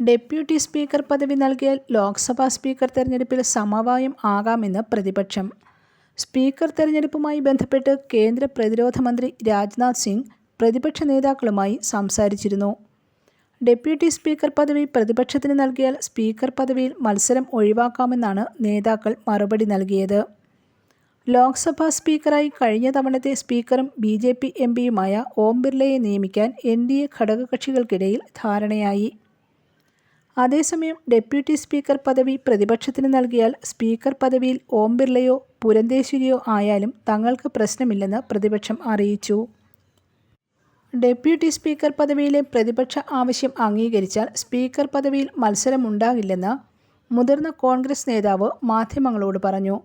Deputy speaker പദവി നൽകിയാൽ Lok Sabha speaker തെരഞ്ഞെടുപ്പിൽ സമവായം ആകാമെന്ന് പ്രതിപക്ഷം. സ്പീക്കർ തെരഞ്ഞെടുപ്പുമായി ബന്ധപ്പെട്ട് കേന്ദ്ര പ്രതിരോധ മന്ത്രി രാജ്നാഥ് സിംഗ് പ്രതിപക്ഷ നേതാക്കളുമായി സംസാരിച്ചിരുന്നു. ഡെപ്യൂട്ടി സ്പീക്കർ പദവി പ്രതിപക്ഷത്തിന് നൽകിയാൽ സ്പീക്കർ പദവിയിൽ മത്സരം ഒഴിവാക്കാമെന്നാണ് നേതാക്കൾ മറുപടി നൽകിയത്. ലോക്സഭാ സ്പീക്കറായി കഴിഞ്ഞ തവണത്തെ സ്പീക്കറും ബി ജെ പി എം പിയുമായ ഓം ബിർളയെ നിയമിക്കാൻ എൻ ഡി എ ഘടകകക്ഷികൾക്കിടയിൽ ധാരണയായി. അതേസമയം ഡെപ്യൂട്ടി സ്പീക്കർ പദവി പ്രതിപക്ഷത്തിന് നൽകിയാൽ സ്പീക്കർ പദവിയിൽ ഓം ബിർളയോ പുരന്തേശ്വരിയോ ആയാലും തങ്ങൾക്ക് പ്രശ്നമില്ലെന്ന് പ്രതിപക്ഷം അറിയിച്ചു. ഡെപ്യൂട്ടി സ്പീക്കർ പദവിയിലെ പ്രതിപക്ഷ ആവശ്യം അംഗീകരിച്ചാൽ സ്പീക്കർ പദവിയിൽ മത്സരമുണ്ടാകില്ലെന്ന് മുതിർന്ന കോൺഗ്രസ് നേതാവ് മാധ്യമങ്ങളോട് പറഞ്ഞു.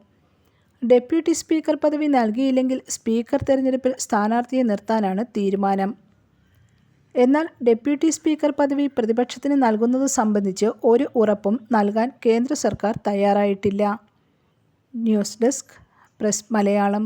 ഡെപ്യൂട്ടി സ്പീക്കർ പദവി നൽകിയില്ലെങ്കിൽ സ്പീക്കർ തെരഞ്ഞെടുപ്പിൽ സ്ഥാനാർത്ഥിയെ നിർത്താനാണ് തീരുമാനം. എന്നാൽ ഡെപ്യൂട്ടി സ്പീക്കർ പദവി പ്രതിപക്ഷത്തിന് നൽകുന്നത് സംബന്ധിച്ച് ഒരു ഉറപ്പും നൽകാൻ കേന്ദ്ര സർക്കാർ തയ്യാറായിട്ടില്ല. News desk press Malayalam.